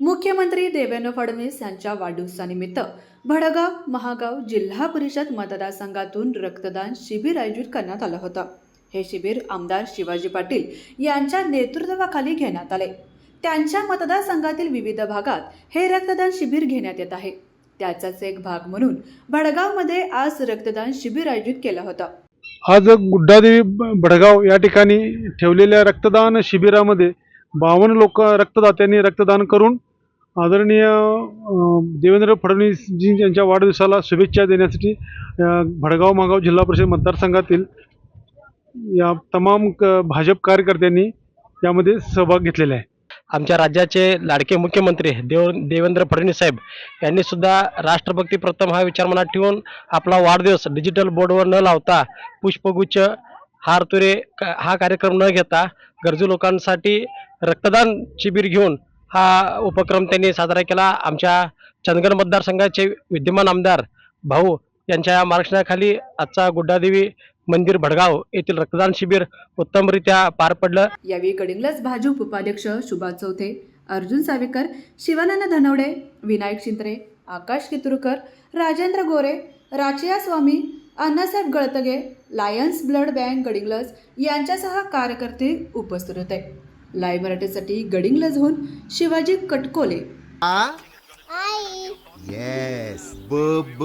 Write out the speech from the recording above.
मुख्यमंत्री देवेंद्र फडणवीस यांच्या वाढदिवसानिमित्त भडगाव महागाव जिल्हा परिषद मतदारसंघातून रक्तदान शिबिर आयोजित करण्यात आलं होतं. हे शिबिर आमदार शिवाजी पाटील यांच्या नेतृत्वाखाली घेण्यात आले. त्यांच्या मतदारसंघातील विविध भागात हे रक्तदान शिबिर घेण्यात येत आहे. त्याचाच एक भाग म्हणून भडगावमध्ये आज रक्तदान शिबिर आयोजित केलं होतं. आज गुड्डादेवी ब- बडगाव या ठिकाणी ठेवलेल्या रक्तदान शिबिरामध्ये बावन्न लोक रक्तदात्यांनी रक्तदान करून आदरणीय देवेंद्र फडणवीसजी यांच्या वाढदिवसाला शुभेच्छा देण्यासाठी भडगाव मागाव जिल्हा परिषद मतदारसंघातील या तमाम क- भाजप कार्यकर्त्यांनी यामध्ये सहभाग घेतलेला आहे. आमच्या राज्याचे लाडके मुख्यमंत्री देव देवेंद्र फडणवीस साहेब यांनी सुद्धा राष्ट्रभक्ती प्रथम हा विचार मनात ठेवून आपला वाढदिवस डिजिटल बोर्डवर न लावता पुष्पगुच्छ हार तुरे हा कार्यक्रम न घेता गरजू लोकांसाठी रक्तदान शिबिर घेऊन हा उपक्रम त्यांनी साजरा केला. आमच्या चंदगड मतदारसंघाचे विद्यमान आमदार भाऊ यांच्या मार्गदर्शनाखाली आजचा गुड्डादेवी मंदिर भडगाव येथील रक्तदान शिबिर उत्तमरित्या पार पडलं. यावेळी कडींगलज भाजप उपाध्यक्ष Subhash Chauthe Arjun Savekar Shivanand Dhanawade Vinayak Shintre Akash Kiturkar Rajendra Gore Rachiya Swami Annasaheb Galatage lions blood bank Gadhinglaj यांच्यासह कार्यकर्ते उपस्थित होते. लाईव्ह मराठीसाठी गडिंग्लजहून शिवाजी कटकोले. आई येस ब ब